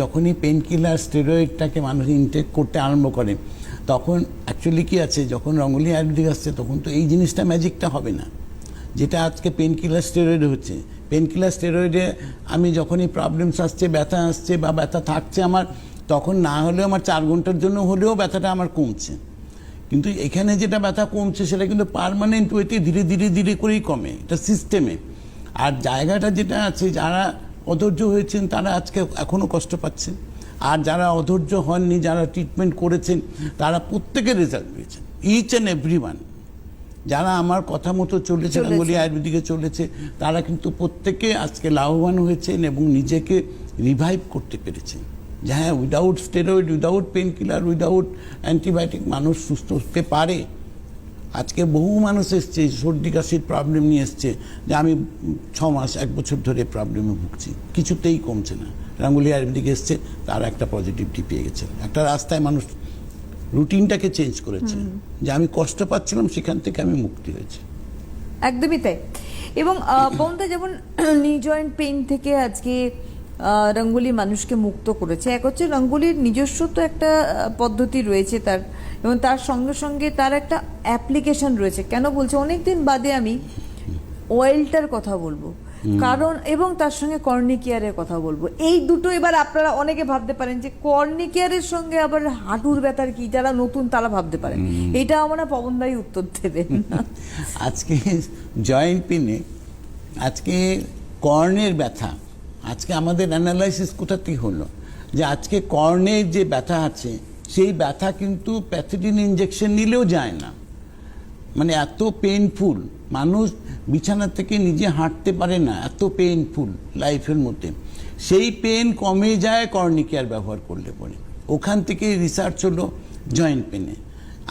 যখনই pain killer স্টেরয়েডটাকে মানুষ intact করতে আরম্ভ করে, তখন অ্যাকচুয়ালি কি আছে, যখন রঙ্গলি আয়ুর্বেদিক আসছে, তখন তো এই জিনিসটা ম্যাজিকটা হবে না। যেটা আজকে পেন কিলার স্টেরয়েড হচ্ছে। পেন কিলার স্টেরয়েডে আমি যখনই প্রবলেমস আসছে, ব্যথা আসছে বা ব্যথা থাকছে আমার, তখন না হলেও আমার চার ঘণ্টার জন্য হলেও ব্যথাটা আমার কমছে। কিন্তু এখানে যেটা ব্যথা কমছে, সেটা কিন্তু পারমানেন্ট ওয়েতে ধীরে ধীরে ধীরে করেই কমে। এটা সিস্টেমে আর জায়গাটা যেটা আছে, যারা অধৈর্য হয়েছেন তারা আজকে এখনও কষ্ট পাচ্ছেন। আর যারা অধৈর্য হননি যারা ট্রিটমেন্ট করেছেন তারা প্রত্যেকের রেজাল্ট পেয়েছেন ইচ অ্যান্ড এভরি যারা আমার কথা মতো চলেছে। রঙ্গলি আয়ুর্বেদিকে চলেছে তারা কিন্তু প্রত্যেকে আজকে লাভবান হয়েছেন এবং নিজেকে রিভাইভ করতে পেরেছেন। যে হ্যাঁ without steroid without pain killer without antibiotic মানুষ সুস্থ হতে পারে। আজকে বহু মানুষ এসছে সর্দি কাশির প্রবলেম নিয়ে এসছে যে আমি ছ মাস এক বছর ধরে প্রবলেমে ভুগছি। কিছুতেই কমছে না। রাঙ্গুলি আয়ুর্বেদিক এসছে তার একটা পজিটিভিটি পেয়ে গেছে। একটা রাস্তায় মানুষ রুটিনটাকে চেঞ্জ করেছে। যে আমি কষ্ট পাচ্ছিলাম সেখান থেকে আমি মুক্তি হয়েছি। একদমই তাই। এবং পমতা যেমন নি জয়েন্ট পেইন থেকে আজকে রঙ্গোলি মানুষকে মুক্ত করেছে। এক হচ্ছে রঙ্গোলির নিজস্ব তো একটা পদ্ধতি রয়েছে তার এবং তার সঙ্গে সঙ্গে তার একটা অ্যাপ্লিকেশন রয়েছে। কেন বলছে? অনেকদিন বাদে আমি অয়েলটার কথা বলব। কারণ এবং তার সঙ্গে কর্নিকেয়ারের কথা বলব। এই দুটো এবার আপনারা অনেকে ভাবতে পারেন যে কর্নিকেয়ারের সঙ্গে আবার হাঁটুর ব্যথার কি? যারা নতুন তারা ভাবতে পারেন এটা আমরা পবনদাই উত্তর দেবেন। আজকে জয়েন্ট পেনে আজকে কর্নের ব্যথা। আজকে আমাদের অ্যানালাইসিস কোথা থেকে হলো? যে আজকে কর্নের যে ব্যথা আছে, সেই ব্যথা কিন্তু প্যাথিডিন ইঞ্জেকশন নিলেও যায় না। মানে এত পেইনফুল মানুষ বিছানা থেকে নিজে হাঁটতে পারে না, এত পেইনফুল লাইফের মধ্যে। সেই পেন কমে যায় কর্নিকেয়ার ব্যবহার করলে পরে। ওখান থেকে রিসার্চ হলো জয়েন্ট পেনে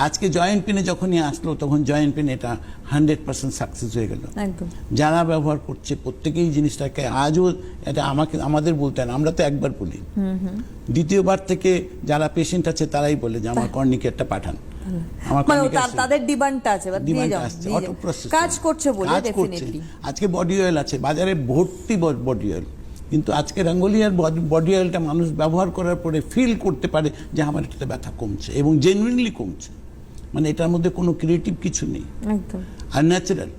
আজকে জয়েন্ট পেনে যখনই আসলো তখন জয়েন্ট পেন এটা হান্ড্রেড পার্সেন্ট সাকসেস হয়ে গেল। যারা ব্যবহার করছে প্রত্যেকেই জিনিসটাকে আজও এটা আমাকে আমাদের বলতে না, আমরা তো একবার বলি। দ্বিতীয়বার থেকে যারা পেশেন্ট আছে তারাই বলে যে আমার কর্নিকেয়ারটা পাঠান। আমার মানে তাদের ডিমান্ডটা আছে অটো প্রসেস কাজ করছে। বলে ডেফিনেটলি আজকে বডি অয়েল আছে বাজারে ভর্তি বডি অয়েল কিন্তু আজকে রঙ্গোলিয়ার বডি অয়েলটা মানুষ ব্যবহার করার পরে ফিল করতে পারে যে আমার এটাতে ব্যথা কমছে এবং জেনুইনলি কমছে। মানে এটার মধ্যে কোনো ক্রিয়েটিভ কিছু নেই। আর ন্যাচারাল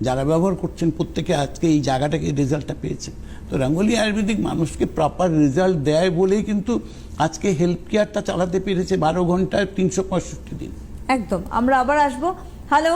যারা ব্যবহার করছেন প্রত্যেকে আজকে এই জায়গাটাকে রেজাল্টটা পেয়েছে। তো রাঙ্গলি আয়ুর্বেদিক মানুষকে প্রপার রেজাল্ট দেয় বলেই কিন্তু আজকে হেলথ কেয়ারটা চালাতে পেরেছে বারো ঘন্টায় তিনশো পঁয়ষট্টি দিন। একদম। আমরা আবার আসব। হ্যালো